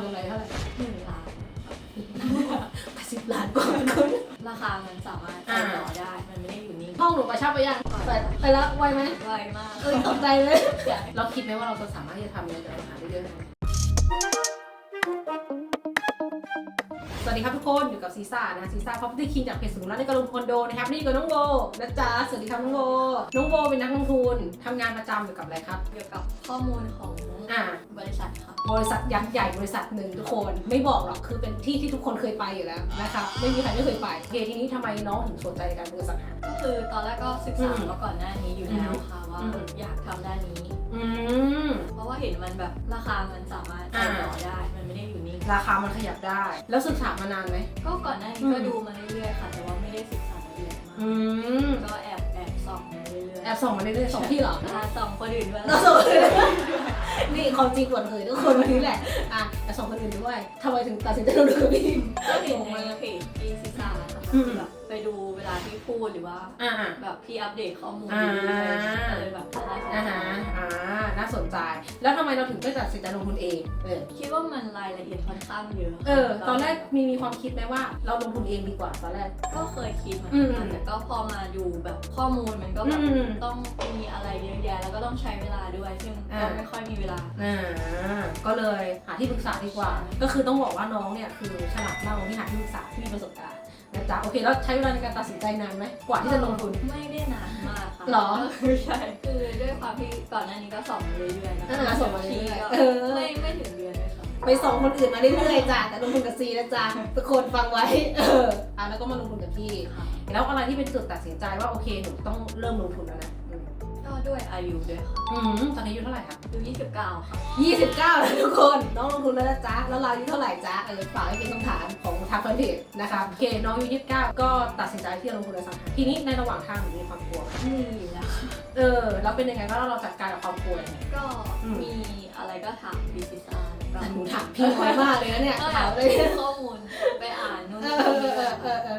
ำกำไรเท่าไหร่หนึ่งล้านแปดสิบล้านกว่าคุณราคามันสามารถไปอ่าต่อได้ มันไม่ได้อยู่นิ่งห้องหนูไปเช่าไปยังไปไปแล้วไวไหมไวมากเอ้ยตกใจเลยอยากเราคิดไหมว่าเราจะสามารถที่จะทำเงินจากอาหารได้เยอะขนาดนี้ สวัสดีครับทุกคนอยู่กับซีซ่านะซีซ่า Property King จากเพจสูงรัตในกรุงคอนโดนะครับนี่ก็น้องโบนะจ๊ะสวัสดีครับน้องโบน้องโบเป็นนักลงทุนทำงานประจำอยู่กับอะไรครับ เกี่ยวกับข้อมูลของอ่า บริษัทค่ะ บริษัทยักษ์ใหญ่บริษัทหนึ่งทุกคนไม่บอกหรอกคือเป็นที่ที่ทุกคนเคยไปอยู่แล้วนะครับไม่มีใครไม่เคยไปโอเคทีนี้ทำไมน้องถึงสนใจในการดูอสังหาก็คือตอนแรกก็ศึกษาอืมมาก่อนหน้านี้อยู่แล้วค่ะว่าอืม อยากทำด้านนี้ อืม เพราะว่าเห็นมันแบบราคามันสามารถไปอ่าต่อได้ ราคามันขยับได้ แล้วศึกษามานานไหม ก็ก่อนหน้านี้อืมก็ดูมาเรื่อยๆค่ะ แต่ว่าไม่ได้ศึกษาละเอียดมากอืม ก็แอบแอบส่องมาเรื่อยๆแอบส่องมาเรื่อยๆส่องที่เหรออ่าส่องคนอื่นด้วยเราส่งนี่ความจริงเปิดเผยทุกคนวันนี้แหละ อะแต่สองคนอื่นด้วยทำไมถึงตัดสินใจลงทุนกับพี่ก็เห็น รือว่าอ่า แบบพี่อัปเดตข้อมูลอ่าก็เลยแบบน่าสนอ่าใจฮะอ่า น่าสนใจ แล้วทำไมเราถึงไม่ตัดสินใจลงทุนเอง เออ คิดว่ามันรายละเอียดค่อนข้างเยอะเออ ตอนแรกมีมีความคิดไหมว่า เราลงทุนเองดีกว่าตอนแรก ก็เคยคิดเหมือนอืกัมนแต่ก็พอมาดูแบบข้อมูลมันก็แบบอืมต้องมีอะไรเยอะแยะแล้วก็ต้องใช้เวลาด้วย ซึ่งอ่า ก็ไม่ค่อยมีเวลา อ่า ก็เลยหาที่ปรึกษาดีกว่า ก็คือต้องบอกว่าน้องเนี่ยคือฉลาดมากตรงที่หาที่ปรึกษาที่มีประสบการณ์ นะจ๊ะโอเคแล้วใช้เวลาในการตัดสินใจนานไหมกว่าที่จะลงทุน ไม่ได้นานมากค่ะหรอคือใช่ คือด้วยความที่ก่อนหน้านี้ก็ส่องมาเรื่อยๆนะอ่าส่องมาเรื่อยๆก็เออ ไม่ไม่ถึงเดือนเลยค่ะไปส่องคนอื่นมาเรื่อยๆจ้ะแต่ลงทุนกับซีนะจ๊ะทุกคนฟังไว้ เอออะแล้วก็มาลงทุนกับพี่ค่ะแล้วอะไรที่เป็นจุดตัดสินใจว่าโอเคหนูต้องเริ่มลงทุนแล้วนะอืม ก็ด้วยอายุด้วยค่ะอืมตอนนี้อายุเท่าไหร่ครับอายุ29 ค่ะ 29แล้วทุกคนน้องลงทุนแล้วนะจ๊ะแล้วเราอายุเท่าไหร่จ๊ะเออฝากให้เป็นคำถามของทางแฟนเพจนะคะโอเคน้องอายุ29 ก็ตัดสินใจที่จะลงทุนในสังหารทีนี้ในระหว่างทางหนูมีความกลัวไหมมีอยู่แล้วค่ะเออแล้วเป็นยังไงบ้างแล้วเราจัดการกับความกลัวยังไง ก็อืม มีอะไรก็ถามพี่ซิซ่าแล้วก็แต่หนูถามพี่น้อยมากเลยนะเนี่ยก็ถามเลยไปข้อมูล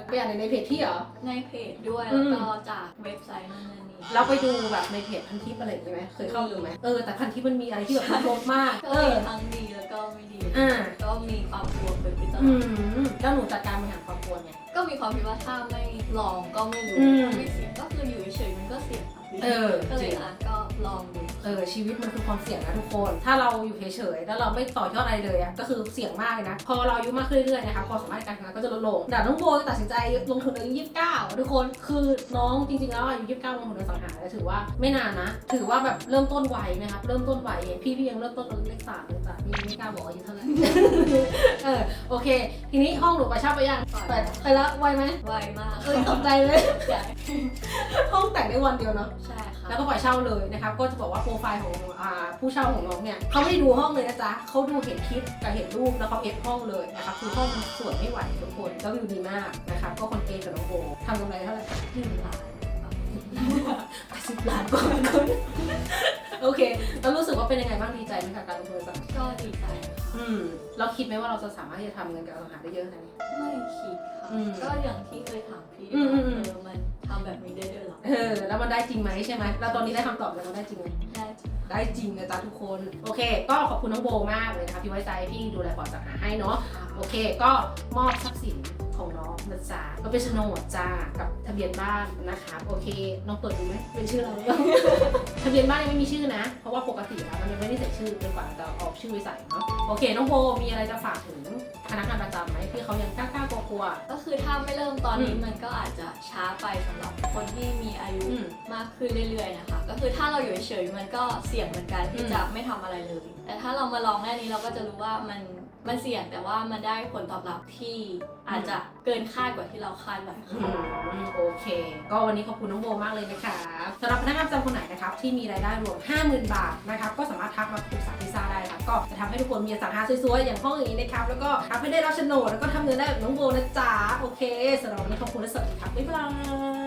ไปอ่านนู่นในเพจพี่เหรอ ในเพจด้วยอืแล้วม ก็จากเว็บไซต์นั่นนี่ เราไปดูแบบในเพจพันทิปอะไรอย่างงี้ไหมเคยเข้าดูไหมเออแต่พันทิปมันมีอะไรที่แบบลบมาก ก็เอมีอทั้งดีแล้วก็ไม่ดี อ่า ก็มีความกลัวเกิดขึ้นตลอือดมแล้วหนูจัดการบริหารความกลัวไง ก็มีความคิดว่าถ้าไม่ลองก็ไม่รู้อืมถ้าไม่เสี่ยงก็คืออยู่เฉยๆมันก็เสี่ยง เออก็เลจริยง อะก็ลองดูเออชีวิตมันคือความเสี่ยงนะทุกคน ถ้าเราอยู่เฉยๆแล้วเราไม่ต่อยอดอะไรเลยอะก็คือเสี่ยงมากเลยนะ พอเราอายุมากขึ้นเรื่อยๆนะคะความสามารถในการทำงานก็จะลดลงแต่น้องโบตัดสินใจลงทุนอายุ29 ทุกคนคือน้องจริงๆแล้วอายุ29ลงทุนในสังหาแต่ถือว่าไม่นานนะ ถือว่าแบบเริ่มต้นไวนะครับเริ่มต้นไวเองพี่พี่ยังเริ่มต้นตอนเลขสามเลยจ้ะพี่ไม่กล้าบอกอายุเท่าไหร่ เออโอเค ทีนี้ห้องหนูไปเช่าไปยังไปไปแล้วไวไหมไวมาก เออตกใจเลยใช่ห้องแต่งได้วันเดียวเนาะใช่ค่ะ แล้วก็ปล่อยเช่าเลยนะครับก็จะบอกว่าโปรไฟล์ของอ่าผู้เช่าของน้องเนี่ยเขาไม่ได้ดูห้องเลยนะจ๊ะเขาดูเห็นคลิปกับเห็นรูปแล้วเขาเอฟห้องเลยนะครับคือห้องมันสวยไม่ไหวทุกคนก็วิวดีมากนะครับก็คนเอกับน้องโบทำกำไรเท่าไหร่หนึ่งล้านแปดสิบล้านกว่าคนโอเคแล้วรู้สึกว่าเป็นยังไงบ้างดีใจไหมคะการลงทุนสังหาก็ดีใจค่ะอืมเราคิดไหมว่าเราจะสามารถที่จะทำเงินกับอสังหาได้เยอะขนาดนี้ไม่คิดค่ะอืมก็อย่างที่เคยถามพี่อืมอืมอืม แล้วมันได้จริงไหมใช่ไหมแล้วตอนนี้ได้คำตอบแล้วมันได้จริงไหมได้จริงได้จริงนะจ๊ะทุกคน โอเค ก็ขอบคุณน้องโบมากเลยนะคะที่ไว้ใจพี่ดูแลพอร์ตสังหาให้เนาะค่ะโอเค ก็มอบทรัพย์สินของน้องนะจ๊ะก็เป็นโฉนดจ้ากับทะเบียนบ้านนะคะโอเคน้องตรวจดูไหมเป็นชื่อเราหรือเปล่า ทะเบียนบ้านยังไม่มีชื่อนะ เพราะว่าปกติแล้วมันยังไม่ได้ใส่ชื่อจนกว่าจะออกชื่อบริษัทเนาะโอเค น้องโบมีอะไรจะฝากถึงพนักงานประจำไหมที่เขายังกล้าๆ กลัว ก็คือถ้าไม่เริ่มตอนนี้อืมมันก็อาจจะช้าไปสำหรับคนที่มีอายุๆอืม มากขึ้นเรื่อยๆนะคะ ก็คือถ้าเราอยู่เฉยๆมันก็เสี่ยงเหมือนกันที่อืมจะไม่ทำอะไรเลย แต่ถ้าเรามาลองแค่นี้เราก็จะรู้ว่ามัน มันเสี่ยงแต่ว่ามันได้ผลตอบรับที่อาจจะเกินคาดกว่าที่เราคาดไว้ค่ะมโอเค ก็วันนี้ขอบคุณน้องโบมากเลยนะคะสำหรับพนักงานประจำคนไหนนะครับที่มีรายได้รวม 50,000 บาทนะครับก็สามารถทักมาปรึกษาพิซซ่าได้ครับก็จะทำให้ทุกคนมีอสังหาสวยๆ อย่างห้องอย่างนี้นะครับแล้วก็ทำให้ได้รับโฉนดแล้วก็ทำเงินได้แบบน้องโบนะจ๊ะโอเคสำหรับวันนี้ขอบคุณและสวัสดีครับบ๊ายบาย